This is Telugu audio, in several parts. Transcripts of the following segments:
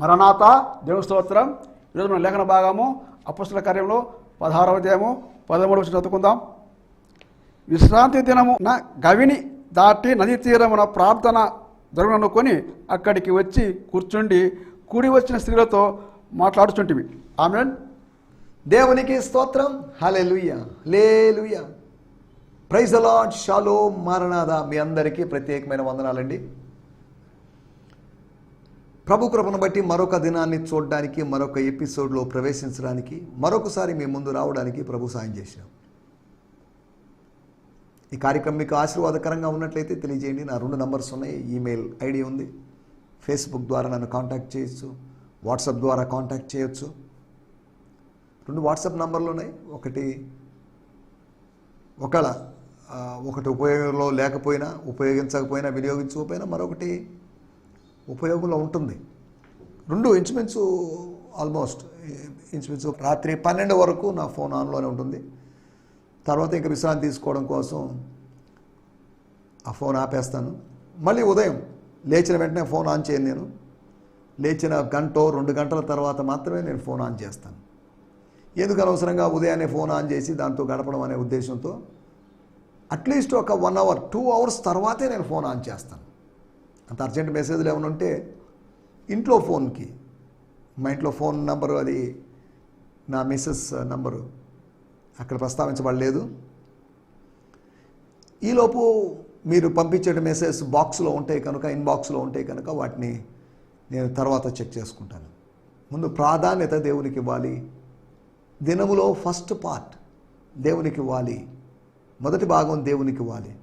మరణాత దేవుని స్తోత్రం ఈరోజు మన లేఖన భాగము అపస్తుల కార్యంలో పదహారవ అధ్యాయము పదమూడవ చదువుకుందాం. విశ్రాంతి దినమున గవిని దాటి నదీ తీరమున ప్రార్థన జరుగుననుకొని అక్కడికి వచ్చి కూర్చుండి కూడి వచ్చిన స్త్రీలతో మాట్లాడుచుంటివి ఆమె దేవునికి స్తోత్రం. హలెలుయ లేలుయ ప్రైజ్ అలాడ్ షాలో మరణాద మీ అందరికీ ప్రత్యేకమైన వందనాలండి. ప్రభు కృపను బట్టి మరొక దినాన్ని చూడడానికి మరొక ఎపిసోడ్లో ప్రవేశించడానికి మరొకసారి మీ ముందు రావడానికి ప్రభు సాయం చేశాం ఈ కార్యక్రమం మీకు ఆశీర్వాదకరంగా ఉన్నట్లయితే తెలియజేయండి. నా రెండు నంబర్స్ ఉన్నాయి. ఈమెయిల్ ఐడి ఉంది. ఫేస్బుక్ ద్వారా నన్ను కాంటాక్ట్ చేయొచ్చు. వాట్సాప్ ద్వారా కాంటాక్ట్ చేయొచ్చు. రెండు వాట్సాప్ నంబర్లు ఉన్నాయి. ఒకటి ఒకవేళ ఒకటి ఉపయోగంలో లేకపోయినా ఉపయోగించకపోయినా వినియోగించకపోయినా మరొకటి ఉపయోగంలో ఉంటుంది. రెండు ఇంచుమించు ఆల్మోస్ట్ ఇంచుమించు రాత్రి పన్నెండు వరకు నా ఫోన్ ఆన్లోనే ఉంటుంది. తర్వాత ఇంకా విశ్రాంతి తీసుకోవడం కోసం ఆ ఫోన్ ఆపేస్తాను. మళ్ళీ ఉదయం లేచిన వెంటనే ఫోన్ ఆన్ చేయను నేను. లేచిన గంట రెండు గంటల తర్వాత మాత్రమే నేను ఫోన్ ఆన్ చేస్తాను. ఎందుకు అనవసరంగా ఉదయాన్నే ఫోన్ ఆన్ చేసి దాంతో గడపడం అనే ఉద్దేశంతో అట్లీస్ట్ ఒక వన్ అవర్ టూ అవర్స్ తర్వాతే నేను ఫోన్ ఆన్ చేస్తాను. అంత అర్జెంట్ మెసేజ్లు ఏమైనా ఉంటే ఇంట్లో ఫోన్కి మా ఇంట్లో ఫోన్ నంబరు అది నా మిస్సెస్ నంబరు. అక్కడ ప్రస్తావించబడలేదు. ఈలోపు మీరు పంపించే మెసేజ్ బాక్స్లో ఉంటాయి కనుక ఇన్బాక్స్లో ఉంటాయి కనుక వాటిని నేను తర్వాత చెక్ చేసుకుంటాను. ముందు ప్రాధాన్యత దేవునికి ఇవ్వాలి. దినములో ఫస్ట్ పార్ట్ దేవునికి ఇవ్వాలి. మొదటి భాగం దేవునికి ఇవ్వాలి.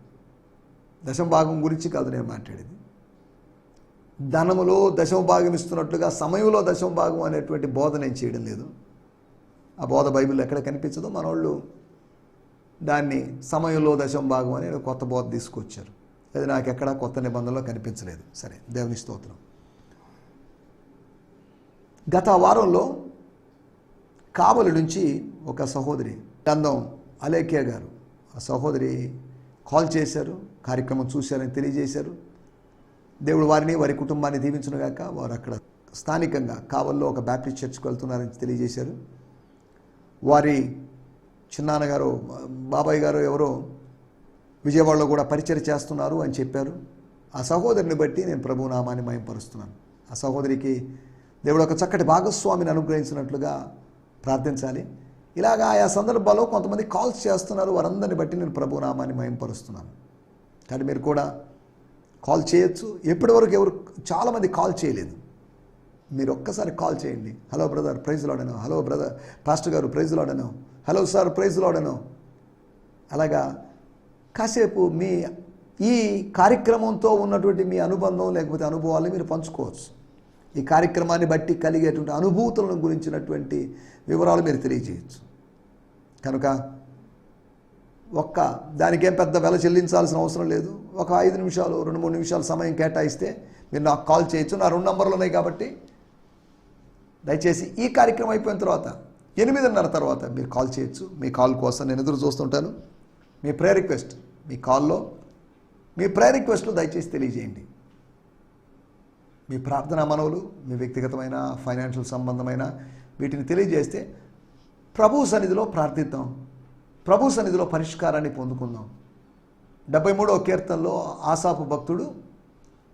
దశం భాగం గురించి కాదు నేను మాట్లాడేది. ధనములో దశమ భాగం ఇస్తున్నట్లుగా సమయంలో దశమ భాగం అనేటువంటి బోధ నేను చేయడం లేదు. ఆ బోధ బైబిల్ ఎక్కడ కనిపించదో మనోళ్ళు దాన్ని సమయంలో దశమ భాగం అని కొత్త బోధ తీసుకొచ్చారు. అది నాకు ఎక్కడ కొత్త నిబంధనలో కనిపించలేదు. సరే దేవుని స్తోత్రం. గత వారంలో కాబలి నుంచి ఒక సహోదరి గంధం అలేఖ్య గారు ఆ సహోదరి కాల్ చేశారు కార్యక్రమం చూశారని తెలియజేశారు. దేవుడు వారిని వారి కుటుంబాన్ని దీవించునుగాక వారు అక్కడ స్థానికంగా కావల్లో ఒక బ్యాప్టిస్ట్ చర్చ్కి వెళ్తున్నారని తెలియజేశారు. వారి చిన్నాన్నగారు బాబాయ్ గారు ఎవరో విజయవాడలో కూడా పరిచయం చేస్తున్నారు అని చెప్పారు. ఆ సహోదరిని బట్టి నేను ప్రభు నామాన్ని మయంపరుస్తున్నాను. ఆ సహోదరికి దేవుడు ఒక చక్కటి భాగస్వామిని అనుగ్రహించినట్లుగా ప్రార్థించాలి. ఇలాగా ఆయా సందర్భాల్లో కొంతమంది కాల్స్ చేస్తున్నారు. వారందరిని బట్టి నేను ప్రభు నామాన్ని మయంపరుస్తున్నాను. కానీ మీరు కూడా కాల్ చేయొచ్చు. ఎప్పటి వరకు ఎవరు చాలామంది కాల్ చేయలేదు. మీరు ఒక్కసారి కాల్ చేయండి. హలో బ్రదర్ ప్రైజ్ లాడను హలో బ్రదర్ పాస్టర్ గారు ప్రైజ్ లాడను హలో సార్ ప్రైజ్ లాడను అలాగా కాసేపు మీ ఈ కార్యక్రమంతో ఉన్నటువంటి మీ అనుబంధం లేకపోతే అనుభవాలు మీరు పంచుకోవచ్చు. ఈ కార్యక్రమాన్ని బట్టి కలిగేటువంటి అనుభూతులను గురించినటువంటి వివరాలు మీరు తెలియజేయచ్చు. కనుక ఒక్క దానికేం పెద్ద వెల చెల్లించాల్సిన అవసరం లేదు. ఒక ఐదు నిమిషాలు రెండు మూడు నిమిషాలు సమయం కేటాయిస్తే మీరు నాకు కాల్ చేయొచ్చు. నా రెండు నంబర్లు ఉన్నాయి కాబట్టి దయచేసి ఈ కార్యక్రమం అయిపోయిన తర్వాత ఎనిమిదిన్నర తర్వాత మీరు కాల్ చేయొచ్చు. మీ కాల్ కోసం నేను ఎదురు చూస్తుంటాను. మీ ప్రే రిక్వెస్ట్ మీ కాల్లో మీ ప్రే రిక్వెస్ట్లు దయచేసి తెలియజేయండి. మీ ప్రార్థనా మనవులు మీ వ్యక్తిగతమైన ఫైనాన్షియల్ సంబంధమైన వీటిని తెలియజేస్తే ప్రభు సన్నిధిలో ప్రార్థిద్దాం. ప్రభు సన్నిధిలో పరిష్కారాన్ని పొందుకుందాం. డెబ్బై మూడవ కీర్తనలో ఆసాపు భక్తుడు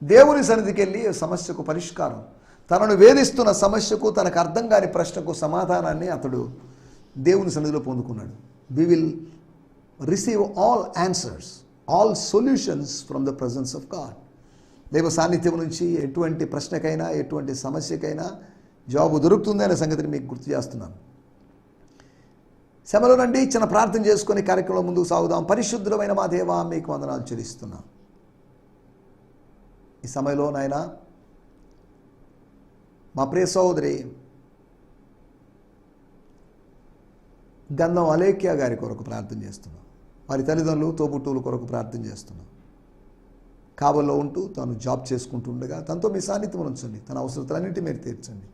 దేవుని సన్నిధికి వెళ్ళి సమస్యకు పరిష్కారం. తనను వేధిస్తున్న సమస్యకు తనకు అర్థం కాని ప్రశ్నకు సమాధానాన్ని అతడు దేవుని సన్నిధిలో పొందుకున్నాడు. We will receive all answers all solutions from the presence of God దైవ సాన్నిధ్యం నుంచి ఎటువంటి ప్రశ్నకైనా ఎటువంటి సమస్యకైనా జవాబు దొరుకుతుంది అనే సంగతిని మీకు గుర్తు చేస్తున్నాను. శమలో నుండి చిన్న ప్రార్థన చేసుకొని కార్యక్రమం ముందుకు సాగుదాం. పరిశుద్ధమైన మా దేవా మీకు వందనాలు చెల్లిస్తున్నాం. ఈ సమయంలో నాయన మా ప్రియ సహోదరి గంధం అలేఖ్య గారి కొరకు ప్రార్థన చేస్తున్నాం. వారి తల్లిదండ్రులు తోబుట్టువుల కొరకు ప్రార్థన చేస్తున్నాం. కాబల్లో ఉంటూ తను జాబ్ చేసుకుంటుండగా తనతో మీ సాన్నిధ్యం ఉంచండి. తన అవసరతలన్నింటి మీరు తీర్చండి.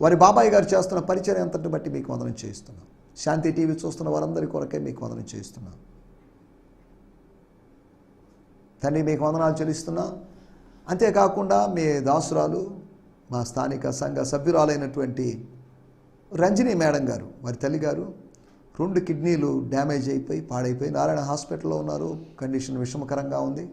వారి బాబాయ్ గారు చేస్తున్న పరిచయం అంతటి బట్టి మీకు వందనం చేయిస్తున్నాం. శాంతి టీవీ చూస్తున్న వారందరి కొరకే మీకు వందనం చేస్తున్నాం తండ్రి మీకు వందనాలు చెల్లిస్తున్నా. అంతేకాకుండా మీ దాసురాలు మా స్థానిక సంఘ సభ్యురాలైనటువంటి రంజని మేడం గారు వారి తల్లి గారు రెండు కిడ్నీలు డ్యామేజ్ అయిపోయి పాడైపోయి నారాయణ హాస్పిటల్లో ఉన్నారు. కండిషన్ విషమకరంగా ఉంది.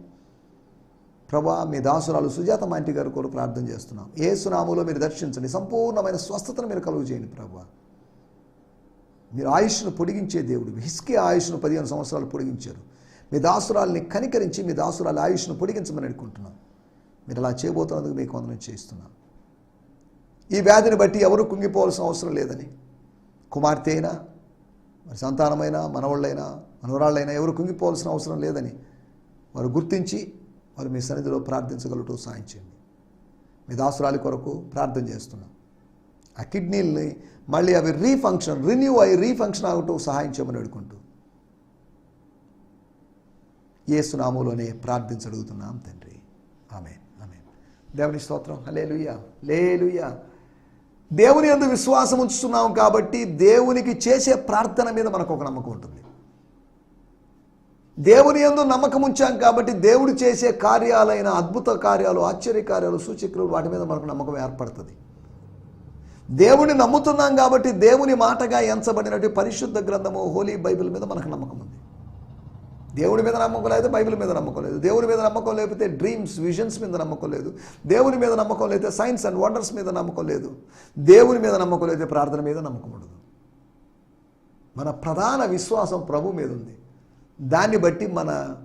ప్రభా మీ దాసురాలు సుజాత మాంటి గారు కూడా ప్రార్థన చేస్తున్నాం. ఏ సునాములో మీరు దర్శించండి. సంపూర్ణమైన స్వస్థతను మీరు కలుగు చేయండి ప్రభా. మీరు ఆయుష్ను పొడిగించే దేవుడు. హిస్కే ఆయుష్ను పదిహేను సంవత్సరాలు పొడిగించారు. మీ దాసురాల్ని కనికరించి మీ దాసురాలి ఆయుష్ను పొడిగించమని అనుకుంటున్నాను మీరు అలా చేయబోతున్నందుకు మీకు వందనం చేస్తున్నాం ఈ వ్యాధిని బట్టి ఎవరు కుంగిపోవాల్సిన అవసరం లేదని. కుమార్తె అయినా మరి సంతానమైనా మనవాళ్ళైనా మనవరాళ్ళైనా ఎవరు కుంగిపోవాల్సిన అవసరం లేదని వారు గుర్తించి వారు మీ సన్నిధిలో ప్రార్థించగలటూ సాయం చేయండి. మీ దాసురాలి కొరకు ప్రార్థన చేస్తున్నాం ఆ కిడ్నీల్ని మళ్ళీ అవి రీఫంక్షన్ రిన్యూ అయ్యి రీఫంక్షన్ అవటం సహాయం చేయమని అడుగుకుంటూ. ఏ సునామూలోనే ప్రార్థించడుగుతున్నాం తండ్రి. ఆమె ఆమె దేవుని స్తోత్రం. హలేలుయ్యా లేలుయ్యా దేవుని అందు విశ్వాసం ఉంచుతున్నాం కాబట్టి దేవునికి చేసే ప్రార్థన మీద మనకు ఒక నమ్మకం ఉంటుంది. దేవుని యందు నమ్మకం ఉంచాం కాబట్టి దేవుడు చేసే కార్యాలైన అద్భుత కార్యాలు ఆశ్చర్య కార్యాలు సూచక్రులు వాటి మీద మనకు నమ్మకం ఏర్పడుతుంది. దేవుని నమ్ముతున్నాం కాబట్టి దేవుని మాటగా ఎంచబడినటువంటి పరిశుద్ధ గ్రంథము హోలీ బైబిల్ మీద మనకు నమ్మకం ఉంది. దేవుడి మీద నమ్మకం లేదు బైబిల్ మీద నమ్మకం లేదు. దేవుడి మీద నమ్మకం లేకపోతే డ్రీమ్స్ విజన్స్ మీద నమ్మకం లేదు. దేవుని మీద నమ్మకం లేకపోతే సైన్స్ అండ్ వండర్స్ మీద నమ్మకం లేదు. దేవుని మీద నమ్మకం లేకపోతే ప్రార్థన మీద నమ్మకం ఉండదు. మన ప్రధాన విశ్వాసం ప్రభు మీద ఉంది. దాన్ని బట్టి మన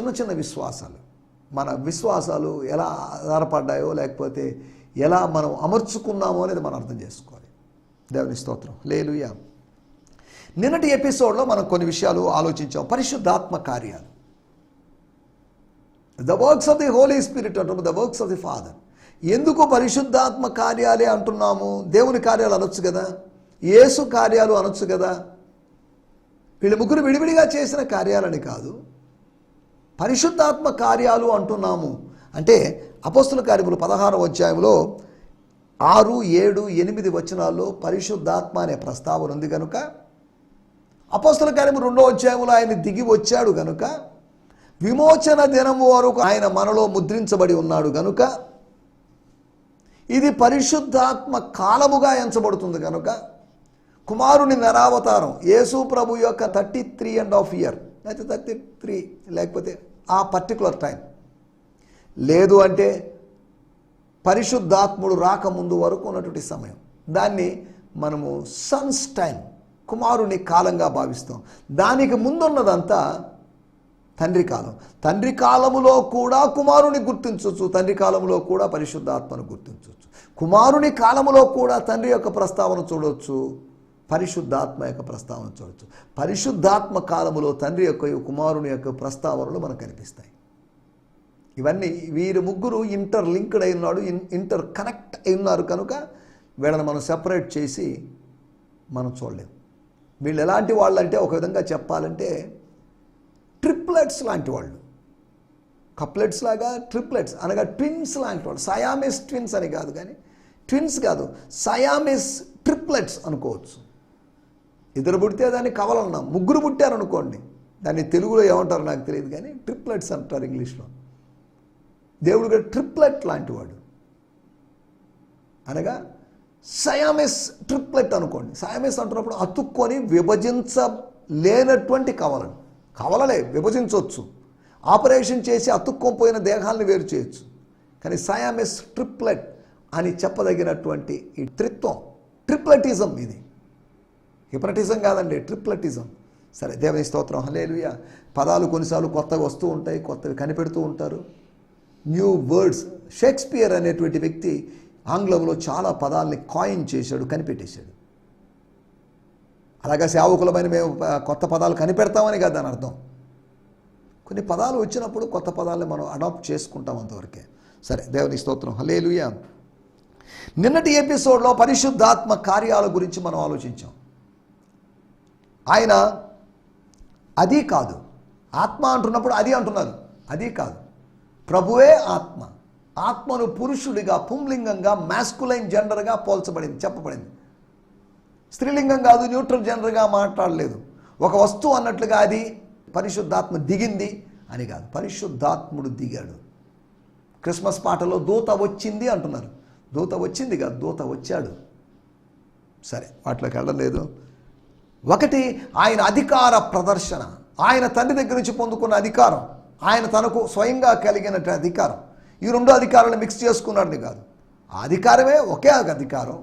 చిన్న చిన్న విశ్వాసాలు మన విశ్వాసాలు ఎలా ఆధారపడ్డాయో లేకపోతే ఎలా మనం అమర్చుకున్నామో అనేది మనం అర్థం చేసుకోవాలి. దేవుని స్తోత్రం. లేలుయా నిన్నటి ఎపిసోడ్లో మనం కొన్ని విషయాలు ఆలోచించాం. పరిశుద్ధాత్మ కార్యాలు. The works of the Holy Spirit అంటాము the works of the father ఎందుకు పరిశుద్ధాత్మ కార్యాలే అంటున్నాము? దేవుని కార్యాలు అనొచ్చు కదా? యేసు కార్యాలు అనొచ్చు కదా? వీళ్ళు ముగ్గురు విడివిడిగా చేసిన కార్యాలని కాదు. పరిశుద్ధాత్మ కార్యాలు అంటున్నాము. అంటే అపస్తుల కార్యములు పదహారవ అధ్యాయంలో ఆరు ఏడు ఎనిమిది వచనాల్లో పరిశుద్ధాత్మ అనే ప్రస్తావన ఉంది కనుక అపస్తుల కార్యము రెండో అధ్యాయంలో ఆయన దిగి వచ్చాడు గనుక. విమోచన దినము వరకు ఆయన మనలో ముద్రించబడి ఉన్నాడు గనుక. ఇది పరిశుద్ధాత్మ కాలముగా ఎంచబడుతుంది కనుక కుమారుని నరావతారం యేసు ప్రభు యొక్క thirty three and half year అయితే థర్టీ త్రీ లేకపోతే ఆ పర్టికులర్ టైం లేదు అంటే పరిశుద్ధాత్ముడు రాకముందు వరకు ఉన్నటువంటి సమయం. దాన్ని మనము సన్స్ టైం కుమారుని కాలంగా భావిస్తాం. దానికి ముందున్నదంతా తండ్రి కాలం. తండ్రి కాలములో కూడా కుమారుని గుర్తించవచ్చు తండ్రి కాలములో కూడా పరిశుద్ధాత్మను గుర్తించవచ్చు కుమారుని కాలములో కూడా తండ్రి యొక్క ప్రస్తావన చూడవచ్చు పరిశుద్ధాత్మ యొక్క ప్రస్తావన చూడవచ్చు పరిశుద్ధాత్మ కాలములో తండ్రి యొక్క కుమారుని యొక్క ప్రస్తావనలు మనకు కనిపిస్తాయి. ఇవన్నీ వీరు ముగ్గురు ఇంటర్ లింక్డ్ అయి ఉన్నాడు ఇన్- ఇంటర్ కనెక్ట్ అయి ఉన్నారు కనుక వీళ్ళని మనం సెపరేట్ చేసి మనం చూడలేం. వీళ్ళు ఎలాంటి వాళ్ళు అంటే ఒక విధంగా చెప్పాలంటే ట్రిప్లెట్స్ లాంటి వాళ్ళు. కప్లెట్స్ లాగా ట్రిప్లెట్స్ అనగా ట్విన్స్ లాంటి వాళ్ళు. సయామిస్ ట్విన్స్ అని కాదు కానీ ట్విన్స్ కాదు సయామిస్ ట్రిప్లెట్స్ అనుకోవచ్చు. ఇద్దరు పుడితే దాన్ని కవలన్నాం. ముగ్గురు పుట్టారనుకోండి. దాన్ని తెలుగులో ఏమంటారో నాకు తెలియదు కానీ ట్రిప్లెట్స్ అంటారు ఇంగ్లీష్లో. దేవుడు కూడా ట్రిప్లెట్ లాంటి వాడు అనగా సయామెస్ ట్రిప్లెట్ అనుకోండి. సయామెస్ అంటున్నప్పుడు అతుక్కొని విభజించలేనటువంటి కవలను. కవలలే విభజించవచ్చు ఆపరేషన్ చేసి అతుక్కోపోయిన దేహాలను వేరు చేయొచ్చు. కానీ సయామెస్ ట్రిప్లెట్ అని చెప్పదగినటువంటి ఈ త్రిత్వం ట్రిప్లెటిజం ఇది. హిప్నటిజం కాదండి ట్రిప్లెటిజం. సరే దేవుని స్తోత్రం హలేలుయ పదాలు కొన్నిసార్లు కొత్తగా వస్తూ ఉంటాయి కొత్తవి కనిపెడుతూ ఉంటారు. New words. షేక్స్పియర్ అనేటువంటి వ్యక్తి ఆంగ్లంలో చాలా పదాలని కాయిన్ చేశాడు కనిపెట్టేశాడు. అలాగే సేవకులమైన మేము కొత్త పదాలు కనిపెడతామని కాదు దాని అర్థం. కొన్ని పదాలు వచ్చినప్పుడు కొత్త పదాలని మనం అడాప్ట్ చేసుకుంటాం అంతవరకే. సరే దేవుని స్తోత్రం. హలేలుయ నిన్నటి ఎపిసోడ్లో పరిశుద్ధాత్మ కార్యాల గురించి మనం ఆలోచించాం. ఆయన అది కాదు. ఆత్మ అంటున్నప్పుడు అది అంటున్నారు. అది కాదు. ప్రభువే ఆత్మ. ఆత్మను పురుషుడిగా పుంలింగంగా మాస్కులైన్ జెండర్గా పోల్చబడింది చెప్పబడింది. స్త్రీలింగం కాదు న్యూట్రల్ జెండర్గా మాట్లాడలేదు. ఒక వస్తువు అన్నట్లుగా అది పరిశుద్ధాత్మ దిగింది అని కాదు. పరిశుద్ధాత్ముడు దిగాడు. క్రిస్మస్ పాటలో దూత వచ్చింది అంటున్నారు. దూత వచ్చింది కాదు దూత వచ్చాడు. సరే వాటిలోకి వెళ్ళలేదు. ఒకటి ఆయన అధికార ప్రదర్శన. ఆయన తండ్రి దగ్గర నుంచి పొందుకున్న అధికారం. ఆయన తనకు స్వయంగా కలిగినట్టు అధికారం. ఈ రెండు అధికారాలు మిక్స్ చేసుకున్నాడని కాదు. ఆ అధికారమే ఒకే అధికారం.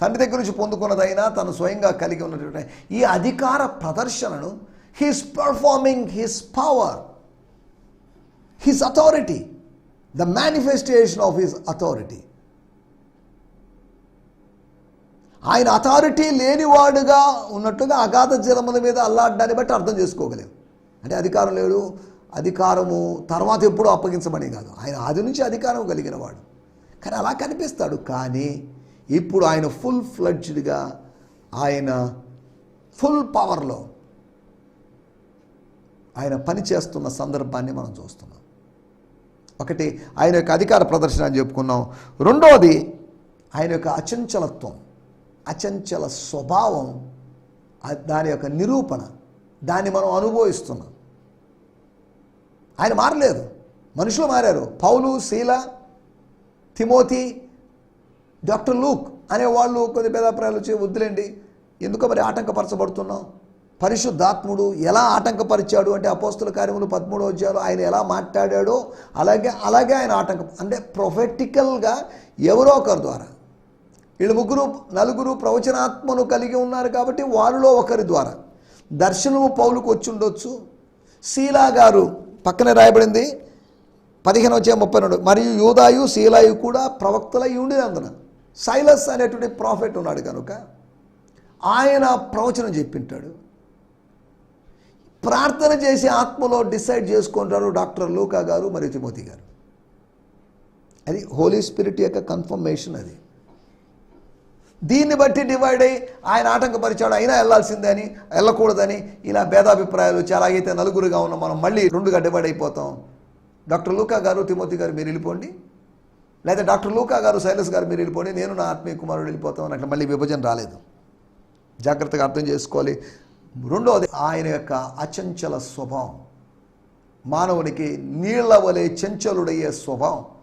తండ్రి దగ్గర నుంచి పొందుకున్నదైనా తను స్వయంగా కలిగి ఉన్నటువంటి ఈ అధికార ప్రదర్శనను he's performing his power his authority the manifestation of his authority ఆయన అథారిటీ లేనివాడుగా ఉన్నట్టుగా అగాధ జలముల మీద అల్లాడ్డాన్ని బట్టి అర్థం చేసుకోగలేదు అంటే అధికారం లేడు అధికారము తర్వాత ఎప్పుడూ అప్పగించబడే కాదు. ఆయన ఆది నుంచి అధికారం కలిగిన వాడు. కానీ అలా కనిపిస్తాడు. కానీ ఇప్పుడు ఆయన ఫుల్ ఫ్లడ్జ్డ్గా ఆయన ఫుల్ పవర్లో ఆయన పని చేస్తున్న సందర్భాన్ని మనం చూస్తున్నాం. ఒకటి ఆయన యొక్క అధికార ప్రదర్శన అని చెప్పుకున్నాం. రెండవది ఆయన యొక్క అచంచలత్వం అచంచల స్వభావం దాని యొక్క నిరూపణ దాన్ని మనం అనుభవిస్తున్నాం. ఆయన మారలేదు. మనుషులు మారారు. పౌలు శీల తిమోతి డాక్టర్ లూక్ అనే వాళ్ళు కొద్ది భేదాభిప్రాయాలు వచ్చి వద్దులేండి ఎందుకో మరి ఆటంకపరచబడుతున్నాం పరిశుద్ధాత్ముడు ఎలా ఆటంకపరిచాడు? అంటే అపోస్తుల కార్యములు పదమూడో అధ్యాయులు ఆయన ఎలా మాట్లాడాడో అలాగే అలాగే ఆయన ఆటంక అంటే ప్రొఫెటికల్గా ఎవరో ఒకరి ద్వారా. వీళ్ళు ముగ్గురు నలుగురు ప్రవచనాత్మను కలిగి ఉన్నారు కాబట్టి వారిలో ఒకరి ద్వారా. దర్శనము పౌలుకు వచ్చి ఉండొచ్చు. శీలా గారు పక్కనే రాయబడింది పదిహేను వచ్చే ముప్పై రెండు. మరియు యూదాయు శీలాయు కూడా ప్రవక్తలై ఉండినందున సైలస్ అనేటువంటి ప్రాఫిట్ ఉన్నాడు కనుక ఆయన ప్రవచనం చెప్పింటాడు. ప్రార్థన చేసి ఆత్మలో డిసైడ్ చేసుకుంటారు డాక్టర్ లూకా గారు మరియు తిమోతి గారు. అది హోలీ స్పిరిట్ యొక్క కన్ఫర్మేషన్ అది. దీన్ని బట్టి డివైడ్ అయ్యి ఆయన ఆటంకపరిచాడు అయినా వెళ్ళాల్సిందే అని వెళ్ళకూడదని ఇలా భేదాభిప్రాయాలు వచ్చి అలాగైతే నలుగురుగా ఉన్న మనం మళ్ళీ రెండుగా డివైడ్ అయిపోతాం. డాక్టర్ లూకా గారు తిమోతి గారు మీరు వెళ్ళిపోండి. లేదా డాక్టర్ లూకా గారు శైలస్ గారు మీరు వెళ్ళిపోండి. నేను నా ఆత్మీయ కుమారుడు వెళ్ళిపోతాం అని అట్లా మళ్ళీ విభజన రాలేదు. జాగ్రత్తగా అర్థం చేసుకోవాలి. రెండవది ఆయన యొక్క అచంచల స్వభావం. మానవునికి నీళ్ళ వలె చంచలుడయ్యే స్వభావం.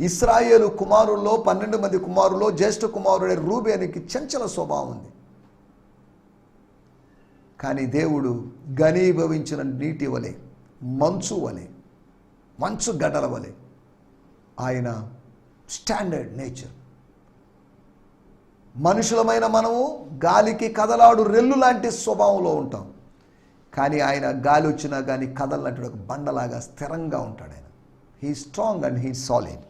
ఇస్రాయేలు కుమారుల్లో పన్నెండు మంది కుమారుల్లో జ్యేష్ఠ కుమారుడే రూబేనికి చంచల స్వభావం ఉంది. కానీ దేవుడు ఘనీభవించిన నీటి వలె మంచు వలె మంచు గడ్డల వలె ఆయన స్టాండర్డ్ నేచర్. మనుషులమైన మనము గాలికి కదలాడు రెల్లు లాంటి స్వభావంలో ఉంటాం. కానీ ఆయన గాలి వచ్చినా కానీ కదలనట్టు ఒక బండలాగా స్థిరంగా ఉంటాడు ఆయన. He strong and he solid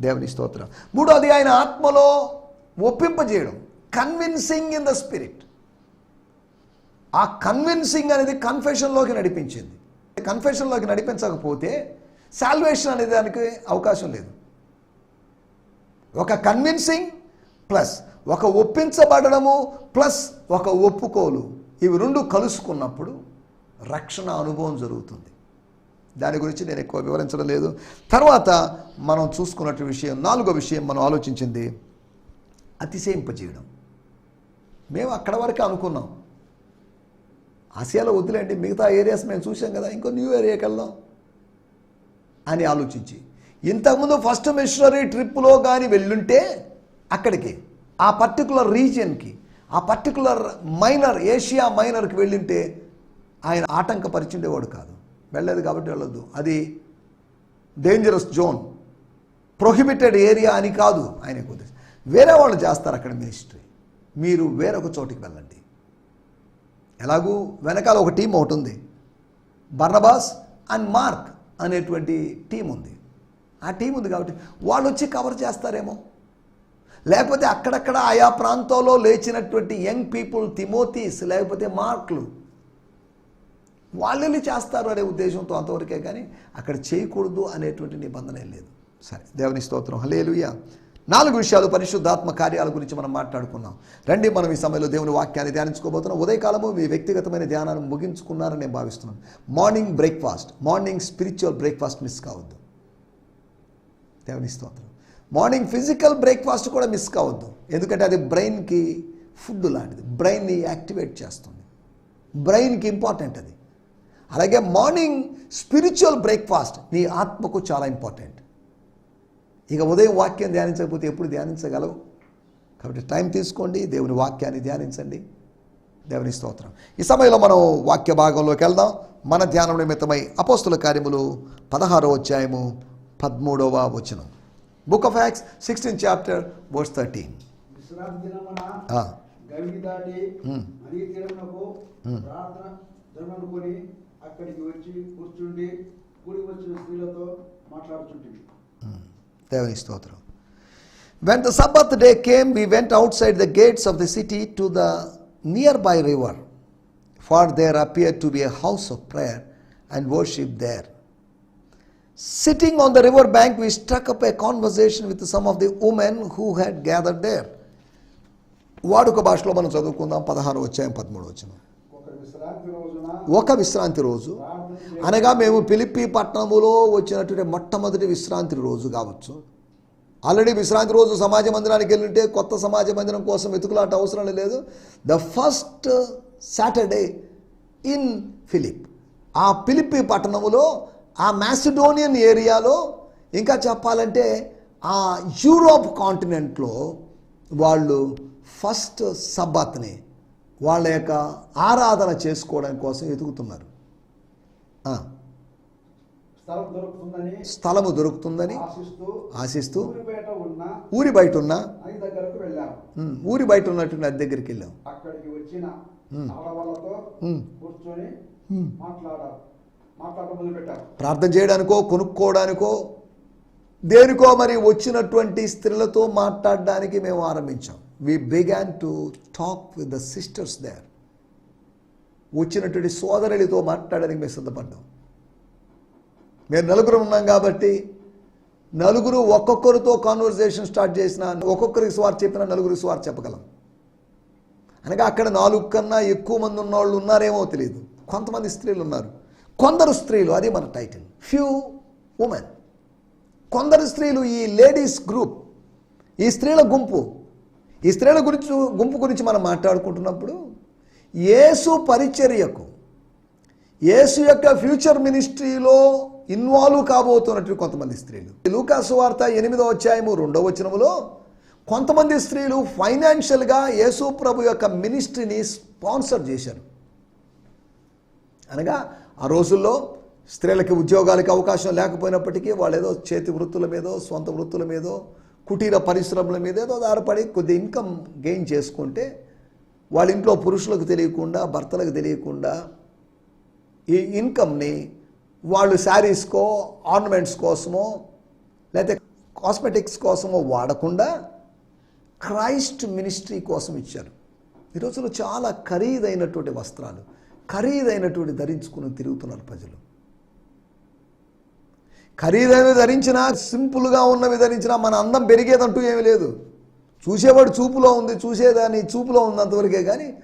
దేవుని స్తోత్రం. మూడోది ఆయన ఆత్మలో ఒప్పింపజేయడం. కన్విన్సింగ్ ఇన్ ద స్పిరిట్ ఆ కన్విన్సింగ్ అనేది కన్ఫెషన్లోకి నడిపించింది. కన్ఫెషన్లోకి నడిపించకపోతే సాల్వేషన్ అనే దానికి అవకాశం లేదు. ఒక కన్విన్సింగ్ ప్లస్ ఒక ఒప్పించబడము ప్లస్ ఒక ఒప్పుకోలు. ఇవి రెండు కలుసుకున్నప్పుడు రక్షణ అనుభవం జరుగుతుంది. దాని గురించి నేను ఎక్కువ వివరించడం లేదు. తర్వాత మనం చూసుకున్నట్టు విషయం నాలుగో విషయం మనం ఆలోచించింది అతిశయింపజేయడం మేము అక్కడ వరకే అనుకున్నాం. ఆసియాలో వద్దులేండి మిగతా ఏరియాస్ మేము చూసాం కదా ఇంకో న్యూ ఏరియాకి వెళ్దాం అని ఆలోచించి. ఇంతకుముందు ఫస్ట్ మిషనరీ ట్రిప్లో కానీ వెళ్ళుంటే అక్కడికి ఆ పర్టికులర్ రీజియన్కి ఆ పర్టికులర్ మైనర్ ఏషియా మైనర్కి వెళ్ళుంటే ఆయన ఆటంకపరిచిండేవాడు కాదు. వెళ్ళదు కాబట్టి వెళ్ళొద్దు. అది డేంజరస్ జోన్ ప్రొహిబిటెడ్ ఏరియా అని కాదు ఆయనకు ఉద్దేశం. వేరే వాళ్ళు చేస్తారు అక్కడ మినిస్ట్రీ మీరు వేరొక చోటికి వెళ్ళండి. ఎలాగూ వెనకాల ఒక టీం ఒకటి ఉంది. బర్నబాస్ అండ్ మార్క్ అనేటువంటి టీం ఉంది. ఆ టీం ఉంది కాబట్టి వాళ్ళు వచ్చి కవర్ చేస్తారేమో. లేకపోతే అక్కడక్కడ ఆయా ప్రాంతంలో లేచినటువంటి యంగ్ పీపుల్ తిమోతీస్ లేకపోతే మార్క్లు వాళ్ళని చేస్తారు అనే ఉద్దేశంతో అంతవరకే కానీ అక్కడ చేయకూడదు అనేటువంటి నిబంధన లేదు. సరే దేవుని స్తోత్రం. హలేలుయ నాలుగు విషయాలు పరిశుద్ధాత్మ కార్యాల గురించి మనం మాట్లాడుకున్నాం. రండి మనం ఈ సమయంలో దేవుని వాక్యాన్ని ధ్యానించుకోబోతున్నాం. ఉదయకాలము మీ వ్యక్తిగతమైన ధ్యానాన్ని ముగించుకున్నారని నేను భావిస్తున్నాను. Morning breakfast morning spiritual breakfast miss కావద్దు. దేవుని స్తోత్రం. మార్నింగ్ ఫిజికల్ బ్రేక్ఫాస్ట్ కూడా మిస్ కావద్దు. ఎందుకంటే అది బ్రెయిన్కి ఫుడ్ లాంటిది. బ్రెయిన్ని యాక్టివేట్ చేస్తుంది. బ్రెయిన్కి ఇంపార్టెంట్ అది. అలాగే మార్నింగ్ స్పిరిచువల్ బ్రేక్ఫాస్ట్ నీ ఆత్మకు చాలా ఇంపార్టెంట్. ఇక ఉదయం వాక్యం ధ్యానించకపోతే ఎప్పుడు ధ్యానించగలవు? కాబట్టి టైం తీసుకోండి దేవుని వాక్యాన్ని ధ్యానించండి. దేవుని స్తోత్రం. ఈ సమయంలో మనం వాక్య భాగంలోకి వెళ్దాం. మన ధ్యానం నిమిత్తమై అపోస్తుల కార్యములు పదహారో అధ్యాయము పదమూడవ వచనం. Book of Acts sixteen chapter verse thirteen గవిని దాటి మ్మ్. నదీ తీరమునకు ప్రార్థన జరుమనుకొని అక్కడికి వచ్చి కూర్చుండి కూడి వచ్చిన స్త్రీలతో మాట్లాడుచుంటివి దేవుని స్తోత్రం. When the Sabbath day came we went outside the gates of the city to the nearby river far there appear to be a house of prayer and worship there sitting on the river bank we struck up a conversation with some of the women who had gather there వాడుక భాషలో మనం చదువుకుందాం పదహారు వచ్చాయం పదమూడు వచ్చిన ఒక విశ్రాంతి రోజున ఒక విశ్రాంతి రోజు. అనగా మేము పిలిపి పట్టణములో వచ్చినటువంటి మొట్టమొదటి విశ్రాంతి రోజు కావచ్చు. ఆల్రెడీ విశ్రాంతి రోజు సమాజ మందిరానికి వెళ్ళింటే కొత్త సమాజ మందిరం కోసం వెతుకులాట అవసరం లేదు. The first Saturday in Philip ఆ పిలిపి పట్టణములో ఆ మ్యాసిడోనియన్ ఏరియాలో ఇంకా చెప్పాలంటే ఆ యూరోప్ కాంటినెంట్లో వాళ్ళు ఫస్ట్ సబ్బాత్ని వాళ్ళ యొక్క ఆరాధన చేసుకోవడం కోసం ఎదుగుతున్నారు స్థలము దొరుకుతుందని ఆశిస్తూ ఊరి బయట ఉన్న ఊరి బయట ఉన్నటువంటి నది దగ్గరికి వెళ్ళాం ప్రార్థన చేయడానికో కొనుక్కోవడానికో దేనికో మరి వచ్చినటువంటి స్త్రీలతో మాట్లాడడానికి మేము ఆరంభించాం. We began to talk with the sisters there వచ్చినటువంటి సోదరులతో మాట్లాడడానికి మేము సిద్ధపడ్డాం. మేము నలుగురు ఉన్నాం కాబట్టి నలుగురు ఒక్కొక్కరితో కాన్వర్జేషన్ స్టార్ట్ చేసిన ఒక్కొక్కరికి స్వార్ చెప్పినా నలుగురికి స్వార్ చెప్పగలం. అనగా అక్కడ నాలుగు కన్నా ఎక్కువ మంది ఉన్నవాళ్ళు ఉన్నారేమో తెలియదు. కొంతమంది స్త్రీలు ఉన్నారు. కొందరు స్త్రీలు అది మన టైటిల్ ఫ్యూ ఉమెన్ కొందరు స్త్రీలు ఈ లేడీస్ గ్రూప్ ఈ స్త్రీల గుంపు ఈ స్త్రీల గురించి గుంపు గురించి మనం మాట్లాడుకుంటున్నప్పుడు యేసు పరిచర్యకు యేసు యొక్క ఫ్యూచర్ మినిస్ట్రీలో ఇన్వాల్వ్ కాబోతున్నట్టు కొంతమంది స్త్రీలు. లూకాసు వార్త ఎనిమిదో అధ్యాయము రెండో వచనములో కొంతమంది స్త్రీలు ఫైనాన్షియల్గా యేసు ప్రభు యొక్క మినిస్ట్రీని స్పాన్సర్ చేశారు. అనగా ఆ రోజుల్లో స్త్రీలకి ఉద్యోగాలకి అవకాశం లేకపోయినప్పటికీ వాళ్ళు ఏదో చేతి వృత్తుల మీదో సొంత వృత్తుల మీదో కుటీర పరిశ్రమల మీద ఏదో ఆధారపడి కొద్ది ఇన్కమ్ గెయిన్ చేసుకుంటే వాళ్ళ ఇంట్లో పురుషులకు తెలియకుండా భర్తలకు తెలియకుండా ఈ ఇన్కమ్ని వాళ్ళు శారీస్కో ఆర్నమెంట్స్ కోసమో లేకపోతే కాస్మెటిక్స్ కోసమో వాడకుండా క్రైస్ట్ మినిస్ట్రీ కోసం ఇచ్చారు. ఈ రోజుల్లో చాలా ఖరీదైనటువంటి వస్త్రాలు ఖరీదైనటువంటి ధరించుకుని తిరుగుతున్నారు ప్రజలు. ఖరీదైనవి ధరించినా సింపుల్గా ఉన్నవి ధరించినా మన అందం పెరిగేదంటూ ఏమీ లేదు. చూసేవాడు చూపులో ఉంది చూసేదాన్ని చూపులో ఉంది అంతవరకే కానీ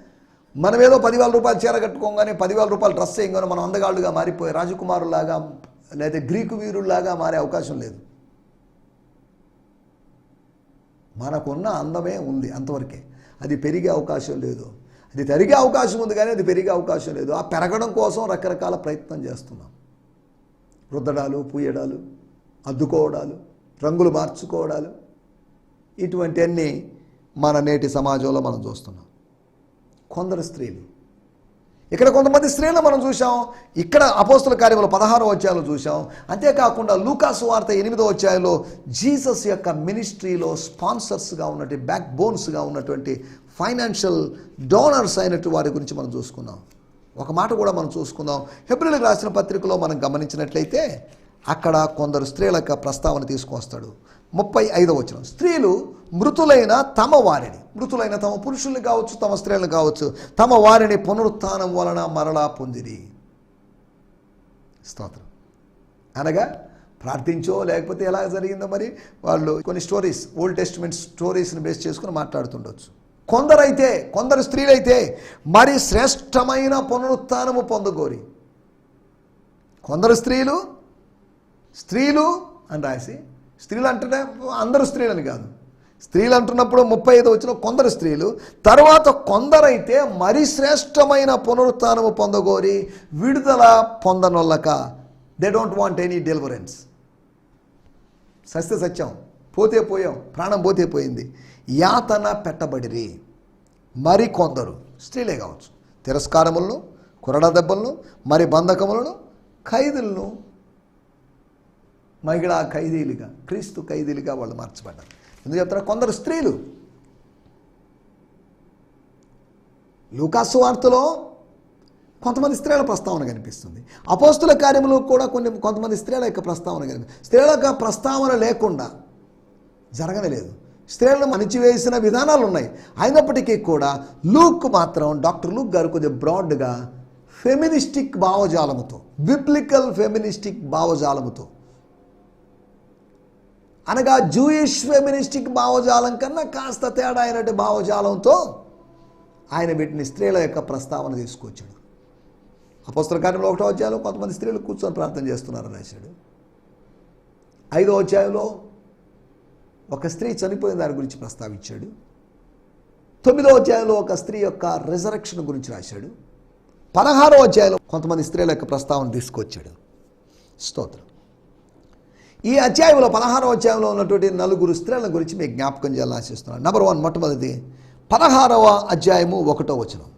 మనం ఏదో పదివేల రూపాయలు చీర కట్టుకోగానే పదివేల రూపాయలు డ్రెస్ వేయగానే మనం అందగాళ్ళుగా మారిపోయి రాజకుమారులాగా లేదా గ్రీకు వీరుల్లాగా మారే అవకాశం లేదు. మనకున్న అందమే ఉంది అంతవరకే. అది పెరిగే అవకాశం లేదు. అది తరిగే అవకాశం ఉంది కానీ అది పెరిగే అవకాశం లేదు. ఆ పెరగడం కోసం రకరకాల ప్రయత్నం చేస్తున్నాం. రుద్దడాలు పూయడాలు అద్దుకోవడాలు రంగులు మార్చుకోవడాలు ఇటువంటివన్నీ మన నేటి సమాజంలో మనం చూస్తున్నాం. కొందరు స్త్రీలు. ఇక్కడ కొంతమంది స్త్రీలను మనం చూసాం ఇక్కడ అపోస్తుల కార్యములు పదహారో అధ్యాయంలో చూసాం అంతేకాకుండా లూకాసు వార్త ఎనిమిదో అధ్యాయంలో జీసస్ యొక్క మినిస్ట్రీలో స్పాన్సర్స్గా ఉన్నటువంటి బ్యాక్ బోన్స్గా ఉన్నటువంటి ఫైనాన్షియల్ డోనర్స్ అయినట్టు వారి గురించి మనం చూసుకున్నాం. ఒక మాట కూడా మనం చూసుకుందాం. ఫిబ్రవరికి రాసిన పత్రికలో మనం గమనించినట్లయితే అక్కడ కొందరు స్త్రీల ప్రస్తావన తీసుకొస్తాడు. ముప్పై ఐదవ వచనం. స్త్రీలు మృతులైన తమ వారిని మృతులైన తమ పురుషుల్ని కావచ్చు తమ స్త్రీలను కావచ్చు తమ వారిని పునరుత్థానం వలన మరలా పొందిరి. స్తోత్రం. అనగా ప్రార్థించో లేకపోతే ఎలా జరిగిందో మరి వాళ్ళు కొన్ని స్టోరీస్ ఓల్డ్ టెస్ట్మెంట్ స్టోరీస్ని బేస్ చేసుకుని మాట్లాడుతుండొచ్చు. కొందరైతే కొందరు స్త్రీలైతే మరి శ్రేష్టమైన పునరుత్నము పొందగోరి. కొందరు స్త్రీలు స్త్రీలు అని రాసి స్త్రీలు అంటేనే అందరు స్త్రీలని కాదు. స్త్రీలు అంటున్నప్పుడు ముప్పై ఐదు వచ్చిన కొందరు స్త్రీలు తర్వాత కొందరైతే మరి శ్రేష్టమైన పునరుత్థానము పొందగోరి విడుదల పొందనొల్లక. They don't want any deliverance సత్య సత్యం. పోతే పోయాం. ప్రాణం పోతే పోయింది. యాతన పెట్టబడిరి. మరి కొందరు స్త్రీలే కావచ్చు. తిరస్కారములను కొరడ దెబ్బలను మరి బంధకములను ఖైదులను మహిళా ఖైదీలుగా క్రీస్తు ఖైదీలుగా వాళ్ళు మార్చబడ్డారు. ఎందుకు చెప్తారా కొందరు స్త్రీలు. లూకాసు వార్తలో కొంతమంది స్త్రీల ప్రస్తావన కనిపిస్తుంది. అపోస్తుల కార్యంలో కూడా కొన్ని కొంతమంది స్త్రీల యొక్క ప్రస్తావన కనిపిస్తుంది స్త్రీల యొక్క ప్రస్తావన లేకుండా జరగనే లేదు. స్త్రీలను అణిచివేసిన విధానాలు ఉన్నాయి అయినప్పటికీ కూడా లూక్ మాత్రం డాక్టర్ లూక్ గారు కొద్దిగా బ్రాడ్గా ఫెమినిస్టిక్ భావజాలముతో బిప్లికల్ ఫెమినిస్టిక్ భావజాలముతో. అనగా జూయిష్ ఫెమినిస్టిక్ భావజాలం కన్నా కాస్త తేడా అయినట్టు భావజాలంతో ఆయన వీటిని స్త్రీల యొక్క ప్రస్తావన తీసుకొచ్చాడు. అపోస్తల కార్యంలో ఒకటో అధ్యాయంలో కొంతమంది స్త్రీలు కూర్చొని ప్రార్థన చేస్తున్నారని రాశాడు ఐదో అధ్యాయంలో ఒక స్త్రీ చనిపోయిన దాని గురించి ప్రస్తావించాడు. తొమ్మిదో అధ్యాయంలో ఒక స్త్రీ యొక్క రిజరక్షన్ గురించి రాశాడు. పదహారో అధ్యాయంలో కొంతమంది స్త్రీల యొక్క ప్రస్తావన తీసుకొచ్చాడు. స్తోత్రం. ఈ అధ్యాయంలో పదహారో అధ్యాయంలో ఉన్నటువంటి నలుగురు స్త్రీల గురించి మీకు జ్ఞాపకం చేయాలని ఆశిస్తున్నాను. నెంబర్ వన్ మొట్టమొదటి పదహారవ అధ్యాయము ఒకటో వచనం.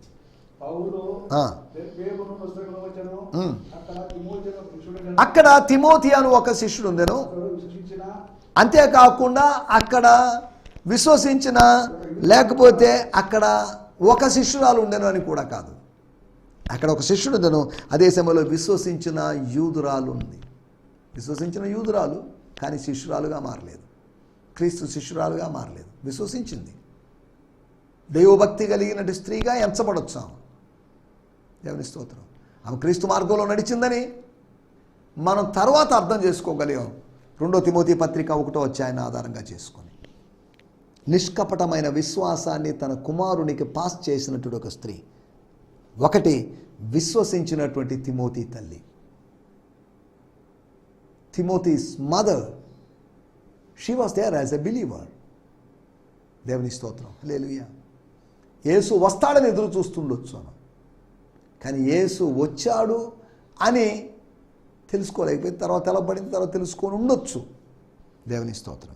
అక్కడ తిమోతి అని ఒక శిష్యుడు ఉండెను. విశ్వసించిన అంతేకాకుండా అక్కడ విశ్వసించిన లేకపోతే అక్కడ ఒక శిష్యురాలు ఉండను అని కూడా కాదు. అక్కడ ఒక శిష్యుడు ఉండను. అదే సమయంలో విశ్వసించిన యూదురాలు ఉంది. విశ్వసించిన యూదురాలు కానీ శిష్యురాలుగా మారలేదు. క్రీస్తు శిష్యురాలుగా మారలేదు. విశ్వసించింది. దైవభక్తి కలిగినటి స్త్రీగా ఎంచబడొచ్చు ఆమె. దేవుని స్తోత్రం. ఆమె క్రీస్తు మార్గంలో నడిచిందని మనం తర్వాత అర్థం చేసుకోగలిగాం. రెండో తిమోతి పత్రిక ఒకటో అధ్యాయాన్ని ఆధారంగా చేసుకొని. నిష్కపటమైన విశ్వాసాన్ని తన కుమారునికి పాస్ చేసినటువంటి ఒక స్త్రీ ఒకటి విశ్వసించినటువంటి తిమోతి తల్లి. Timothy's mother she was there as a believer దేవుని స్తోత్రం. లేలుయ్య యేసు వస్తాడని ఎదురు చూస్తుండొచ్చు ఆమె కానీ యేసు వచ్చాడు అని తెలుసుకోలేకపోయింది తర్వాత తెలబడిన తర్వాత తెలుసుకొని ఉండొచ్చు. దేవుని స్తోత్రం.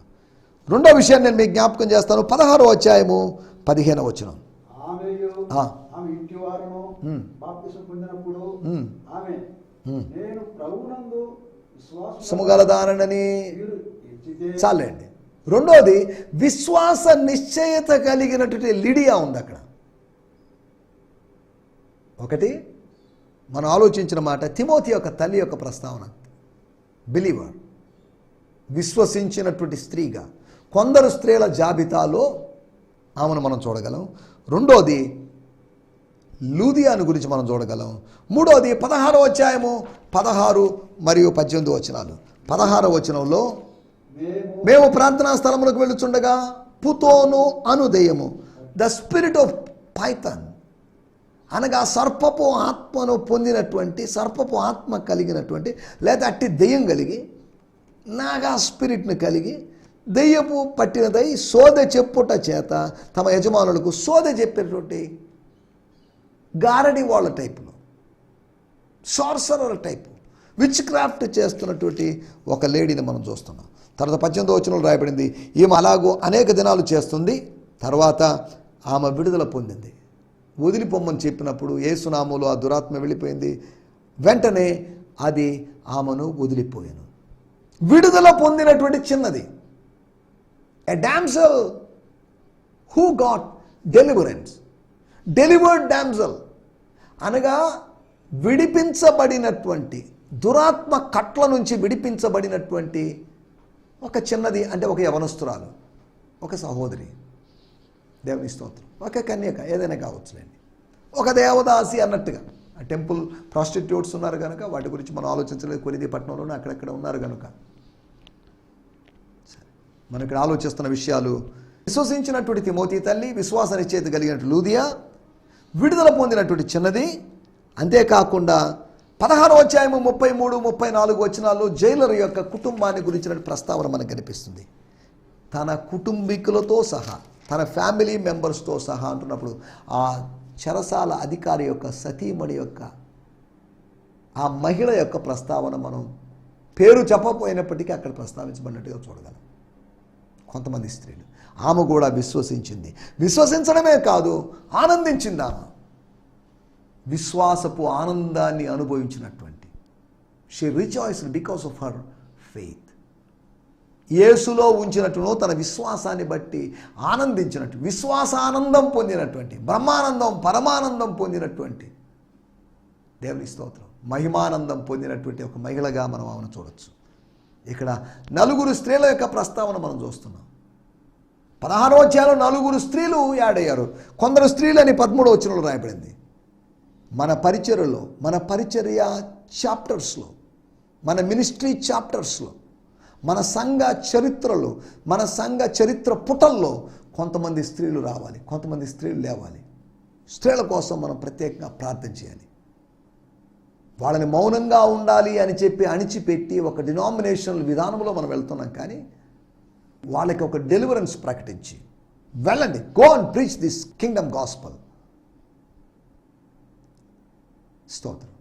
రెండో విషయాన్ని నేను మీకు జ్ఞాపకం చేస్తాను. పదహారో అధ్యాయము పదిహేను విశ్వాసం సుమగలదానని చాలండి. రెండోది విశ్వాస నిశ్చయత కలిగినటువంటి లిడియా ఉంది అక్కడ. ఒకటి మనం ఆలోచించిన మాట తిమోతి యొక్క తల్లి యొక్క ప్రస్తావన. బిలీవర్ విశ్వసించినటువంటి స్త్రీగా. కొందరు స్త్రీల జాబితాలో ఆమెను మనం చూడగలం. రెండోది లూదియాను గురించి మనం చూడగలం. మూడోది పదహారు వచ్చాయము పదహారు మరియు పద్దెనిమిది వచనాలు. పదహారు వచనంలో మేము మేము ప్రార్థనా స్థలములకు వెళ్ళుచుండగా పుతోను అనుదయము. ద స్పిరిట్ ఆఫ్ పైథన్ అనగా సర్పపు ఆత్మను పొందినటువంటి సర్పపు ఆత్మ కలిగినటువంటి లేదా అట్టి దెయ్యం కలిగి నాగా స్పిరిట్ను కలిగి దెయ్యపు పట్టినదై సోద చెప్పుట చేత తమ యజమానులకు సోద చెప్పేటువంటి గారడి వాళ్ళ టైపులో సార్సరర్ టైపు విచ్ క్రాఫ్ట్ చేస్తున్నటువంటి ఒక లేడీని మనం చూస్తున్నాం. తర్వాత పద్దెనిమిదో వచనంలో రాయబడింది ఈమె అలాగూ అనేక దినాలు చేస్తుంది తర్వాత ఆమె విడుదల పొందింది. వదిలిపోమ్మని చెప్పినప్పుడు ఏసునామూలో ఆ దురాత్మ వెళ్ళిపోయింది. వెంటనే అది ఆమెను వదిలిపోయాను. విడుదల పొందినటువంటి చిన్నది. A damsel who got deliverance delivered damsel అనగా విడిపించబడినటువంటి దురాత్మ కట్ల నుంచి విడిపించబడినటువంటి ఒక చిన్నది అంటే ఒక యవనస్తురాలు ఒక సహోదరి. దేవుని స్తోత్రం. ఒక కన్యక ఏదైనా కావచ్చులేండి. ఒక దేవదాసి అన్నట్టుగా. ఆ టెంపుల్ ప్రాస్టిట్యూట్స్ ఉన్నారు కనుక వాటి గురించి మనం ఆలోచించలేదు. కొనిది పట్టణంలోనే అక్కడక్కడ ఉన్నారు కనుక మనం ఇక్కడ ఆలోచిస్తున్న విషయాలు. విశ్వసించినటువంటి తిమోతి తల్లి విశ్వాస నిశ్చేత కలిగినట్టు లూదియా విడుదల పొందినటువంటి చిన్నది. అంతేకాకుండా పదహారో అధ్యాయము ముప్పై మూడు ముప్పై నాలుగు వచనాల్లో జైలర్ యొక్క కుటుంబాన్ని గురించిన ప్రస్తావన మనకు కనిపిస్తుంది. తన కుటుంబీకులతో సహా. తన ఫ్యామిలీ మెంబర్స్తో సహా అంటున్నప్పుడు ఆ చెరసాల అధికారి యొక్క సతీమణి యొక్క ఆ మహిళ యొక్క ప్రస్తావన మనం పేరు చెప్పపోయినప్పటికీ అక్కడ ప్రస్తావించబడినట్టుగా చూడగలం. కొంతమంది స్త్రీలు. ఆమె కూడా విశ్వసించింది. విశ్వసించడమే కాదు ఆనందించింది ఆమె. విశ్వాసపు ఆనందాన్ని అనుభవించినటువంటి. She rejoice because of her faith యేసులో ఉంచినట్టు తన విశ్వాసాన్ని బట్టి ఆనందించినట్టు విశ్వాసానందం పొందినటువంటి బ్రహ్మానందం పరమానందం పొందినటువంటి దేవుని స్తోత్రం. మహిమానందం పొందినటువంటి ఒక మహిళగా మనం ఆమెను చూడొచ్చు. ఇక్కడ నలుగురు స్త్రీల యొక్క ప్రస్తావన మనం చూస్తున్నాం. పదహారోచ్యాలు నలుగురు స్త్రీలు యాడ్ అయ్యారు కొందరు స్త్రీలు అని పదమూడో రాయబడింది. మన పరిచర్యలో మన పరిచర్య చాప్టర్స్లో మన మినిస్ట్రీ చాప్టర్స్లో మన సంఘ చరిత్రలో మన సంఘ చరిత్ర పుటల్లో కొంతమంది స్త్రీలు రావాలి కొంతమంది స్త్రీలు లేవాలి. స్త్రీల కోసం మనం ప్రత్యేకంగా ప్రార్థన చేయాలి. వాళ్ళని మౌనంగా ఉండాలి అని చెప్పి అణిచిపెట్టి ఒక డినామినేషనల్ విధానంలో మనం వెళ్తున్నాం కానీ వాళ్ళకి ఒక డెలివరెన్స్ ప్రకటించి వెళ్ళండి go and preach this kingdom gospel స్తోత్రం.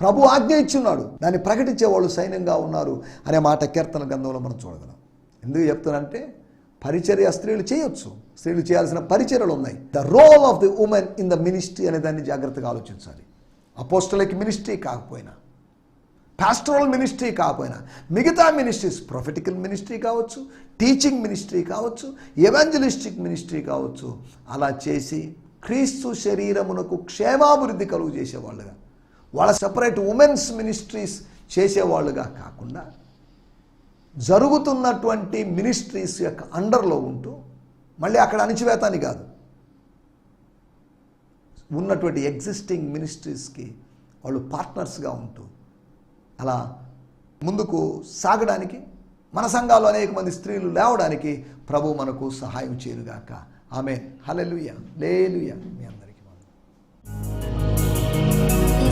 ప్రభు ఆజ్ఞ ఇచ్చున్నాడు. దాన్ని ప్రకటించే వాళ్ళు సైన్యంగా ఉన్నారు అనే మాట కీర్తన గ్రంథంలో మనం చూడగలం. ఎందుకు చెప్తానంటే పరిచర్య స్త్రీలు చేయొచ్చు. స్త్రీలు చేయాల్సిన పరిచర్యలు ఉన్నాయి. The role of the women in the ministry అనే దాన్ని జాగ్రత్తగా ఆలోచించాలి. అపోస్టలకి మినిస్ట్రీ కాకపోయినా పాస్టరల్ మినిస్ట్రీ కాకపోయినా మిగతా మినిస్ట్రీస్ ప్రొఫెటికల్ మినిస్ట్రీ కావచ్చు టీచింగ్ మినిస్ట్రీ కావచ్చు ఎవాంజలిస్టిక్ మినిస్ట్రీ కావచ్చు అలా చేసి క్రీస్తు శరీరమునకు క్షేమాభివృద్ధి కలుగు చేసేవాళ్ళుగా. వాళ్ళ సపరేట్ ఉమెన్స్ మినిస్ట్రీస్ చేసేవాళ్ళుగా కాకుండా జరుగుతున్నటువంటి మినిస్ట్రీస్ యొక్క అండర్లో ఉంటూ మళ్ళీ అక్కడ అణిచివేతాని కాదు. ఉన్నటువంటి ఎగ్జిస్టింగ్ మినిస్ట్రీస్కి వాళ్ళు పార్ట్నర్స్గా ఉంటూ అలా ముందుకు సాగడానికి మన సంఘాల్లో అనేక మంది స్త్రీలు లేవడానికి ప్రభు మనకు సహాయం చేయనుగాక. ఆమె హలెలుయ లేలుయ. మీ అందరికీ